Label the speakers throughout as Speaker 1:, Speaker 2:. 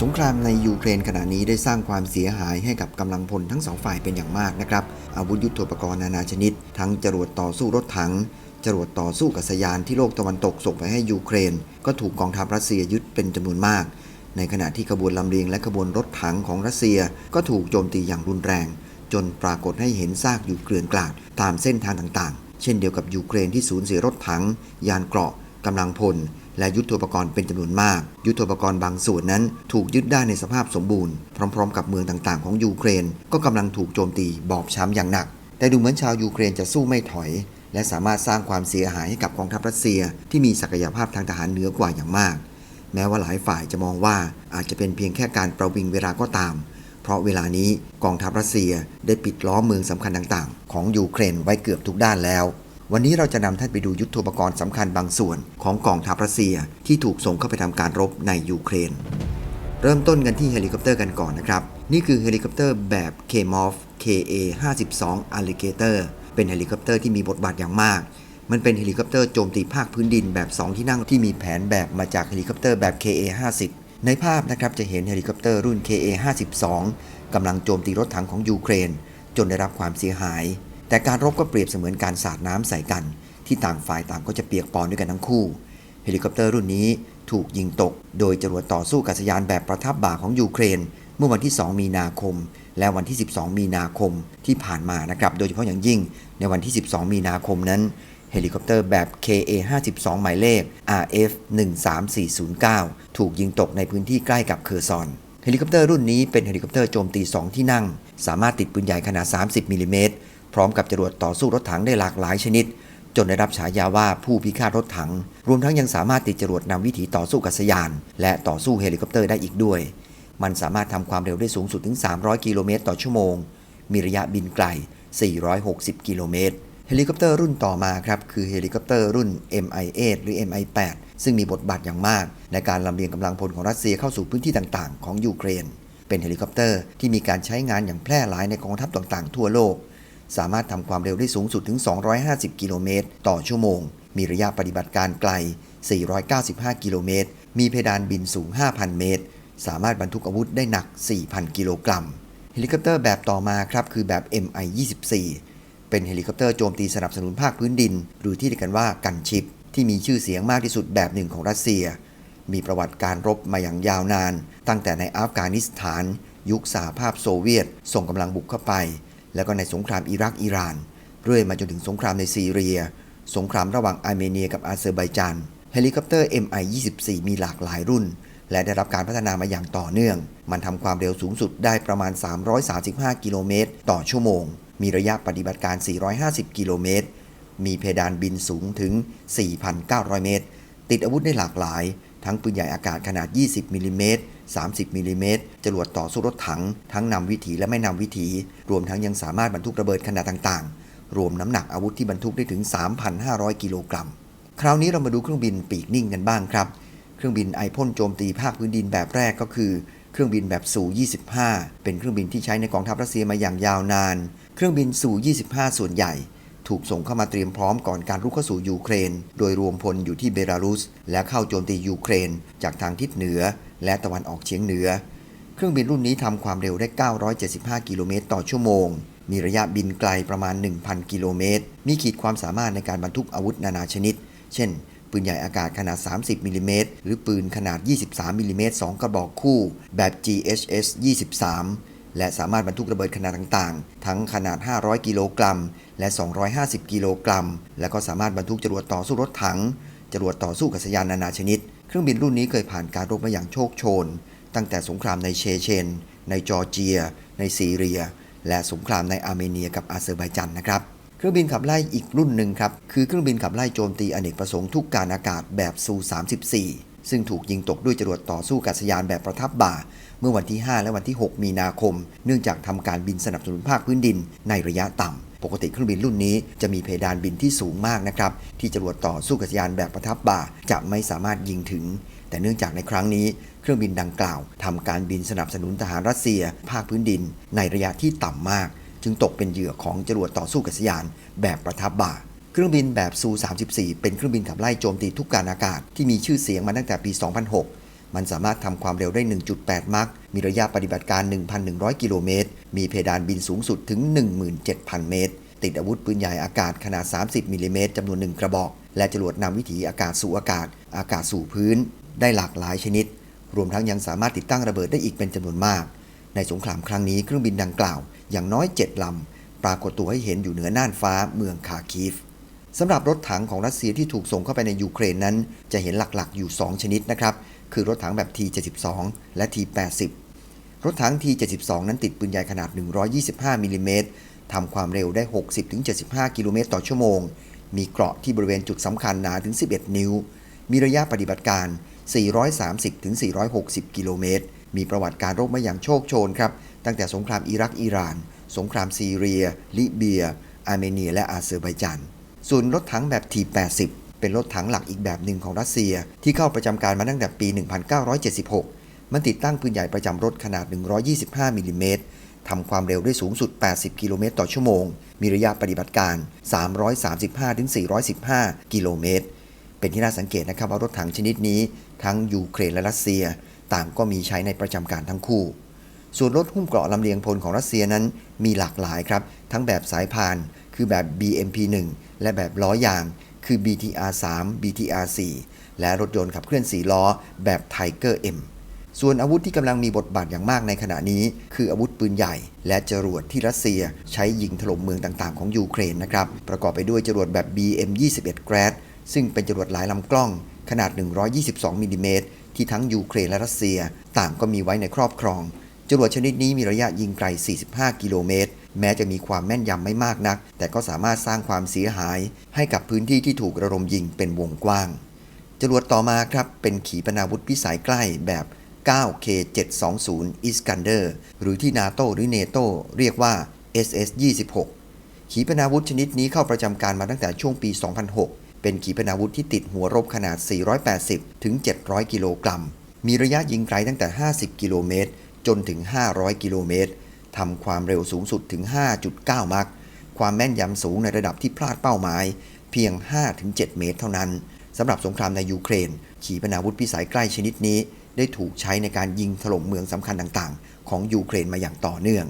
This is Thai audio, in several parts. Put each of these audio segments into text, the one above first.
Speaker 1: สงครามในยูเครนขณะนี้ได้สร้างความเสียหายให้กับกำลังพลทั้งสองฝ่ายเป็นอย่างมากนะครับ อาวุธยุโทโธปกรณ์นานาชนิด ทั้งจรวดต่อสู้รถถัง จรวดต่อสู้กัษยานที่โลกตะวันตกส่งไปให้ยูเครน ก็ถูกกองทัพรัสเซียยึดเป็นจำนวนมาก ในขณะที่ขบวนลำเลียงและขบวนรถถังของรัสเซีย ก็ถูกโจมตีอย่างรุนแรง จนปรากฏให้เห็นซากอยู่เกลื่อนกลาดตามเส้นทางต่างๆ เช่นเดียวกับยูเครนที่สูญเสียรถถัง ยานเกราะกำลังพล และยุทโธปกรณ์เป็นจำนวนมาก ยุทโธปกรณ์บางส่วนนั้นถูกยึดได้ในสภาพสมบูรณ์ พร้อม ๆ กับเมืองต่างๆ ของยูเครน ก็กำลังถูกโจมตีบอบช้ำอย่างหนัก แต่ดูเหมือนชาวยูเครนจะสู้ไม่ถอย และสามารถสร้างความเสียหายให้กับกองทัพรัสเซีย ที่มีศักยภาพทางทหารเหนือกว่าอย่างมาก แม้ว่าหลายฝ่ายจะมองว่าอาจจะเป็นเพียงแค่การประวิงเวลาก็ตาม เพราะเวลานี้กองทัพรัสเซียได้ปิดล้อมเมืองสำคัญต่างๆ ของยูเครนไว้เกือบทุกด้านแล้ว วันนี้เราจะนำท่านไปดูยุทธปกรณ์สำคัญบางส่วนของกองทัพรัสเซียที่ถูกส่งเข้าไปทำการรบในยูเครน เริ่มต้นกันที่เฮลิคอปเตอร์กันก่อนนะครับ นี่คือเฮลิคอปเตอร์แบบ KMOF KA 52 Alligator เป็นเฮลิคอปเตอร์ที่มีบทบาทอย่างมาก มันเป็นเฮลิคอปเตอร์โจมตีภาคพื้นดินแบบ 2 ที่นั่งที่มีแผนแบบมาจากเฮลิคอปเตอร์แบบ KA 50ในภาพนะครับจะเห็นเฮลิคอปเตอร์รุ่น KA 52กำลังโจมตีรถถังของยูเครน จนได้รับความเสียหาย แต่การรบก็เปรียบเสมือนการสาดน้ำใส่กัน ที่ต่างฝ่ายต่างก็จะเปียกปอนด้วยกันทั้งคู่ เฮลิคอปเตอร์รุ่นนี้ถูกยิงตก โดยจรวดต่อสู้กัษยานแบบประทับบ่าของยูเครน เมื่อวันที่ 2 มีนาคม และวันที่ 12 มีนาคมที่ผ่านมานะครับ โดยเฉพาะอย่างยิ่งในวันที่ 12 มีนาคมนั้น เฮลิคอปเตอร์แบบ KA 52หมายเลข RF 13409 ถูกยิงตกในพื้นที่ใกล้กับเคอร์ซอนเฮลิคอปเตอร์รุ่นนี้เป็นเฮลิคอปเตอร์โจมตี 2 ที่นั่ง สามารถติดปืนใหญ่ขนาด 30มิลิเมตร ร้อมกับจรวดต่อสู้รถถังได้หลากหลายชนิด จนได้รับฉายาว่าผู้พิฆาตรถถัง รวมทั้งยังสามารถติดจรวดนำวิถีต่อสู้กัษยาน และต่อสู้เฮลิคอปเตอร์ได้อีกด้วย มันสามารถทำความเร็วได้สูงสุดถึง 300 กิโลเมตรต่อชั่วโมง มีระยะบินไกล 460 กิโลเมตรเฮลิคอปเตอร์รุ่นต่อมาครับคือเฮลิคอปเตอร์รุ่น MI8 หรือ MI8 ซึ่งมีบทบาทอย่างมาก ในการลำเลียงกำลังพลของรัสเซียเข้าสู่พื้นที่ต่างๆ ของยูเครน เป็นเฮลิคอปเตอร์ที่มีการใช้งานอย่างแพร่หลายในกองทัพต่างๆ ทั่วโลก สามารถทำความเร็วได้สูงสุดถึง 250 กิโลเมตรต่อชั่วโมง มีระยะปฏิบัติการไกล 495 กิโลเมตร มีเพดานบินสูง 5,000 เมตร สามารถบรรทุกอาวุธได้หนัก 4,000 กิโลกรัม เฮลิคอปเตอร์แบบต่อมาครับคือแบบ MI-24 เป็นเฮลิคอปเตอร์โจมตีสนับสนุนภาคพื้นดิน หรือที่เรียกกันว่ากันชิป ที่มีชื่อเสียงมากที่สุดแบบหนึ่งของรัสเซีย มีประวัติการรบมาอย่างยาวนาน ตั้งแต่ในอัฟกานิสถาน ยุคสหภาพโซเวียต ส่งกำลังบุกเข้าไป แล้วก็ในสงครามอิรักอิหร่าน เรื่อยมาจนถึงสงครามในซีเรีย สงครามระหว่างอาร์เมเนียกับอาเซอร์ไบจานเฮลิคอปเตอร์ MI-24 มีหลากหลายรุ่น และได้รับการพัฒนามาอย่างต่อเนื่อง มันทำความเร็วสูงสุดได้ประมาณ 335 กิโลเมตรต่อชั่วโมง มีระยะปฏิบัติการ 450 กิโลเมตร มีเพดานบินสูงถึง 4,900 เมตร ติดอาวุธได้หลากหลาย ทั้งปืนใหญ่อากาศขนาด 20 มิลลิเมตร 30มิลลิเมตรจรวดต่อสู้รถถัง ทั้งนำวิถีและไม่นำวิถี รวมทั้งยังสามารถบรรทุกระเบิดขนาดต่างๆ รวมน้ำหนักอาวุธที่บรรทุกได้ถึง 3,500 กิโลกรัม คราวนี้เรามาดูเครื่องบินปีกนิ่งกันบ้างครับ เครื่องบินไอพ่นโจมตีภาคพื้นดินแบบแรกก็คือ เครื่องบินแบบสู25 เป็นเครื่องบินที่ใช้ในกองทัพรัสเซียมาอย่างยาวนาน เครื่องบินสู25 ส่วนใหญ่ ถูกส่งเข้ามาเตรียมพร้อมก่อนการรุกเข้าสู่ยูเครน โดยรวมพลอยู่ที่เบลารุส และเข้าโจมตียูเครน จากทางทิศเหนือ และตะวันออกเฉียงเหนือ เครื่องบินรุ่นนี้ทำความเร็วได้ 975 กิโลเมตรต่อชั่วโมง มีระยะบินไกลประมาณ 1,000 กิโลเมตร มีขีดความสามารถในการบรรทุกอาวุธนานาชนิด เช่น ปืนใหญ่อากาศขนาด 30 มิลลิเมตร หรือปืนขนาด 23 มิลลิเมตร 2 กระบอกคู่ แบบ GHS 23 และสามารถบรรทุกระเบิดขนาดต่างๆ ทั้งขนาด 500 กิโลกรัม และ 250 กิโลกรัม และก็สามารถบรรทุกจรวดต่อสู้รถถัง จรวดต่อสู้กัษยานนานาชนิด เครื่องบินรุ่นนี้เคยผ่านการรบมาอย่างโชคโชน ตั้งแต่สงครามในเชเชน ในจอร์เจีย ในซีเรีย และสงครามในอาร์เมเนียกับอาเซอร์ไบจันนะครับ เครื่องบินขับไล่อีกรุ่นหนึ่งครับ คือเครื่องบินขับไล่โจมตีอเนกประสงค์ทุกการอากาศแบบซู 34 ซึ่งถูกยิงตกด้วยจรวดต่อสู้กัษยานแบบประทับบ่า เมื่อวันที่ 5 และวันที่ 6 มีนาคม เนื่องจากทำการบินสนับสนุนภาคพื้นดินในระยะต่ำปกติเครื่องบินรุ่นนี้จะมีเพดานบินที่สูงมากนะครับ ที่จรวดต่อสู้กัษยานแบบประทับบ่าจะไม่สามารถยิงถึง แต่เนื่องจากในครั้งนี้เครื่องบินดังกล่าวทำการบินสนับสนุนทหารรัสเซีย ภาคพื้นดิน ในระยะที่ต่ำมาก จึงตกเป็นเหยื่อของจรวดต่อสู้กัษยานแบบประทับบ่า ครื่องบินแบบซู 34 เป็นเครื่องบินขับไล่โจมตีทุกการอากาศ ที่มีชื่อเสียงมาตั้งแต่ปี 2006 มันสามารถทำความเร็วได้ 1.8 มัค มีระยะปฏิบัติการ 1,100 กิโลเมตร มีเพดานบินสูงสุดถึง 17,000 เมตร ติดอาวุธปืนใหญ่อากาศขนาด 30 มิลลิเมตรจำนวน 1 กระบอก และจรวดนำวิถีอากาศสู่อากาศ อากาศสู่พื้น ได้หลากหลายชนิด รวมทั้งยังสามารถติดตั้งระเบิดได้อีกเป็นจำนวนมาก ในสงครามครั้งนี้เครื่องบินดังกล่าว อย่างน้อย 7ลำปรากฏตัวให้เห็นอยู่เหนือน่านฟ้าเมืองคาคีฟ สำหรับรถถังของรัสเซียที่ถูกส่งเข้าไปในยูเครนนั้น จะเห็นหลักๆอยู่ 2 ชนิดนะครับ คือรถถังแบบ T72 และ T80 รถถัง T72 นั้นติดปืนใหญ่ขนาด 125มิลลิเมตรทำความเร็วได้ 60-75 กิโลเมตรต่อชั่วโมง มีเกราะที่บริเวณจุดสำคัญหนาถึง 11 นิ้ว มีระยะปฏิบัติการ 430-460 กิโลเมตร มีประวัติการรบมาอย่างโชคโชนครับ ตั้งแต่สงครามอิรักอิหร่าน สงครามซีเรีย ลิเบีย อาร์เมเนีย และอาเซอร์ไบจาน ส่วนรถถังแบบ T80 เป็นรถถังหลักอีกแบบหนึ่งของรัสเซีย ที่เข้าประจำการมาตั้งแต่ปี 1976 มันติดตั้งปืนใหญ่ประจำรถขนาด 125มิลลิเมตรทำความเร็วได้สูงสุด 80 กิโลเมตรต่อชั่วโมง มีระยะปฏิบัติการ 335-415 กิโลเมตร เป็นที่น่าสังเกตนะครับว่ารถถังชนิดนี้ทั้งยูเครนและรัสเซีย ต่างก็มีใช้ในประจำการทั้งคู่ ส่วนรถหุ้มเกราะลำเลียงพลของรัสเซียนั้นมีหลากหลายครับ ทั้งแบบสายพาน คือแบบ BMP-1 และแบบล้อยาง คือ BTR-3 BTR-4 และรถยนต์ขับเคลื่อน4ล้อแบบ Tiger M ส่วนอาวุธที่กำลังมีบทบาทอย่างมากในขณะนี้ คืออาวุธปืนใหญ่ และจรวดที่รัสเซียใช้ยิงถล่มเมืองต่างๆของยูเครนนะครับ ประกอบไปด้วยจรวดแบบ BM-21 Grad ซึ่งเป็นจรวดหลายลำกล้อง ขนาด 122มิลลิเมตรที่ทั้งยูเครนและรัสเซีย ต่างก็มีไว้ในครอบครอง จรวดชนิดนี้มีระยะยิงไกล 45 กิโลเมตร แม้จะมีความแม่นยำไม่มากนัก แต่ก็สามารถสร้างความเสียหาย ให้กับพื้นที่ที่ถูกระดมยิงเป็นวงกว้าง จรวดต่อมาครับเป็นขีปนาวุธพิสัยใกล้แบบ 9K720 Iskander หรือที่นาโตหรือเนโตเรียกว่า SS-26 ขีปนาวุธชนิดนี้เข้าประจำการมาตั้งแต่ช่วงปี 2006 เป็นขีปนาวุธที่ติดหัวรบขนาด 480 ถึง 700 กิโลกรัม มีระยะยิงไกลตั้งแต่ 50 กิโลเมตร จนถึง 500 กิโลเมตร ทำความเร็วสูงสุดถึง 5.9 มัคความแม่นยำสูงในระดับที่พลาดเป้าหมาย เพียง 5-7 เมตรเท่านั้นสำหรับสงครามในยูเครน ขีปนาวุธพิสัยใกล้ชนิดนี้ ได้ถูกใช้ในการยิงถล่มเมืองสำคัญต่างๆ ของยูเครนมาอย่างต่อเนื่อง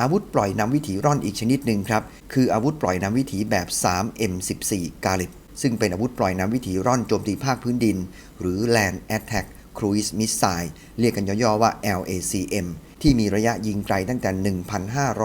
Speaker 1: อาวุธปล่อยนำวิถีร่อนอีกชนิดหนึ่งครับ คืออาวุธปล่อยนำวิถีแบบ 3M14 กาลิบซึ่งเป็นอาวุธปล่อยนำวิถีร่อนโจมตีภาคพื้นดิน หรือ Land Attack Cruise Missile เรียกกันย่อๆว่า LACM ที่มีระยะยิงไกลตั้งแต่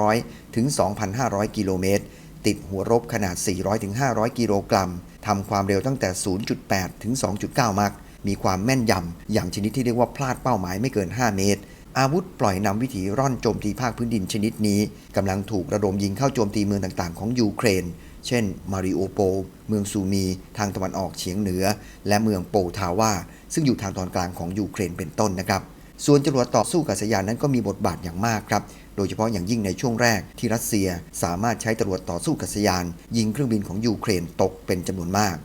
Speaker 1: 1,500 ถึง 2,500 กิโลเมตร ติดหัวรบขนาด 400 ถึง 500 กิโลกรัม ทำความเร็วตั้งแต่ 0.8 ถึง 2.9 มัคมีความแม่นยำ อย่างชนิดที่เรียกว่าพลาดเป้าหมายไม่เกิน 5 เมตร อาวุธปล่อยนำวิถีร่อนโจมตีภาคพื้นดินชนิดนี้กำลังถูกระดมยิงเข้าโจมตีเมืองต่างๆ ของยูเครนเช่น มาริโอโป เมืองซูมี ทางตะวันออกเฉียงเหนือ และเมืองโปทาวา ซึ่งอยู่ทางตอนกลางของยูเครนเป็นต้นนะครับ ส่วนจรวดต่อสู้กับสยานนั้นก็มีบทบาทอย่างมากครับ โดยเฉพาะอย่างยิ่งในช่วงแรกที่รัสเซียสามารถใช้จรวดต่อสู้กับสยาน ยิงเครื่องบินของยูเครนตกเป็นจำนวนมาก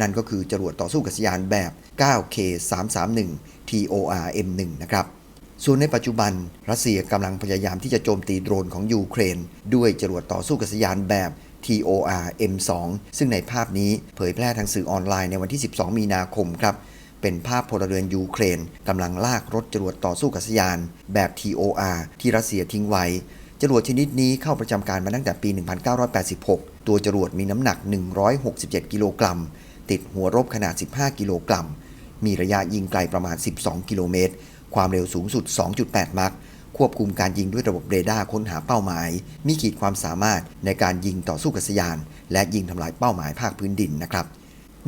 Speaker 1: นั่นก็คือจรวดต่อสู้กับสยานแบบ 9K331 TOR-M1 นะครับส่วนในปัจจุบัน รัสเซียกำลังพยายามที่จะโจมตีโดรนของยูเครน ด้วยจรวดต่อสู้กับสยานแบบ TOR M2 ซึ่งในภาพนี้เผยแพร่ทางสื่อออนไลน์ในวันที่ 12 มีนาคมครับ เป็นภาพพลเรือนยูเครนกำลังลากรถจรวดต่อสู้กับสยาน แบบ TOR ที่รัสเซียทิ้งไว้ จรวดชนิดนี้เข้าประจำการมาตั้งแต่ปี 1986 ตัวจรวดมีน้ำหนัก 167 กิโลกรัม ติดหัวรบขนาด 15 กิโลกรัม มีระยะยิงไกลประมาณ 12 กิโลเมตร ความเร็วสูงสุด 2.8 มัคควบคุมการยิงด้วยระบบเรดาร์ค้นหาเป้าหมาย มีขีดความสามารถในการยิงต่อสู้กับสยาน และยิงทำลายเป้าหมายภาคพื้นดินนะครับ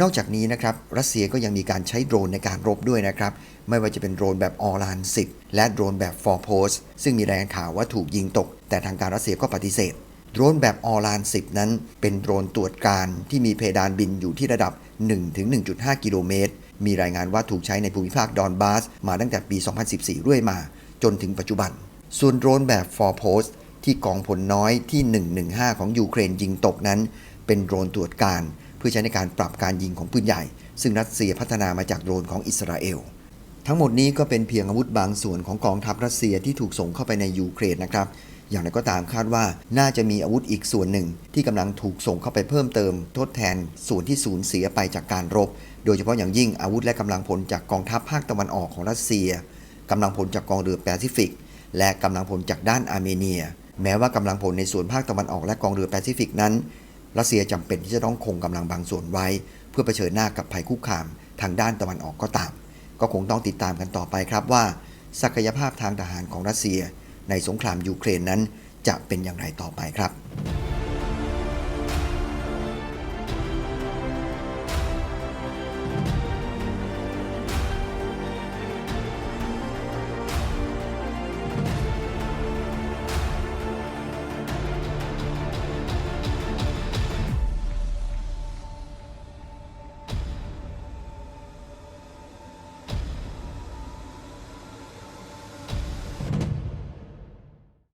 Speaker 1: นอกจากนี้นะครับรัสเซียก็ยังมีการใช้โดรนในการรบด้วยนะครับ ไม่ว่าจะเป็นโดรนแบบออราน10และโดรนแบบ4 Post ซึ่งมีรายงานข่าวว่าถูกยิงตก แต่ทางการรัสเซียก็ปฏิเสธ โดรนแบบออราน10นั้น เป็นโดรนตรวจการที่มีเพดานบินอยู่ที่ระดับ 1-1.5 กิโลเมตร มีรายงานว่าถูกใช้ในภูมิภาคดอนบาส มาตั้งแต่ปี 2014เรื่อยมา จนถึงปัจจุบัน ส่วนโดรนแบบ4 Post ที่กองผลน้อยที่ 115 ของยูเครนยิงตกนั้น เป็นโดรนตรวจการ พื่อใช้ในการปรับการยิงของปืนใหญ่ ซึ่งรัสเซียพัฒนามาจากโดรนของอิสราเอล ทั้งหมดนี้ก็เป็นเพียงอาวุธบางส่วนของกองทัพรัสเซียที่ถูกส่งเข้าไปในยูเครนนะครับ อย่างไรก็ตามคาดว่าน่าจะมีอาวุธอีกส่วนหนึ่ง ที่กำลังถูกส่งเข้าไปเพิ่มเติม ทดแทนส่วนที่สูญเสียไปจากการรบ โดยเฉพาะอย่างยิ่งอาวุธและกำลังพลจากกองทัพภาคตะวันออกของรัสเซียกำลังพลจากกองเรือแปซิฟิก และกำลังพลจากด้านอาร์เมเนีย แม้ว่ากำลังพลในส่วนภาคตะวันออกและกองเรือแปซิฟิกนั้น รัสเซียจำเป็นที่จะต้องคงกำลังบางส่วนไว้ เพื่อเผชิญหน้ากับภัยคุกคาม ทางด้านตะวันออกก็ตาม ก็คงต้องติดตามกันต่อไปครับว่า ศักยภาพทางทหารของรัสเซีย ในสงครามยูเครนนั้นจะเป็นอย่างไรต่อไปครับ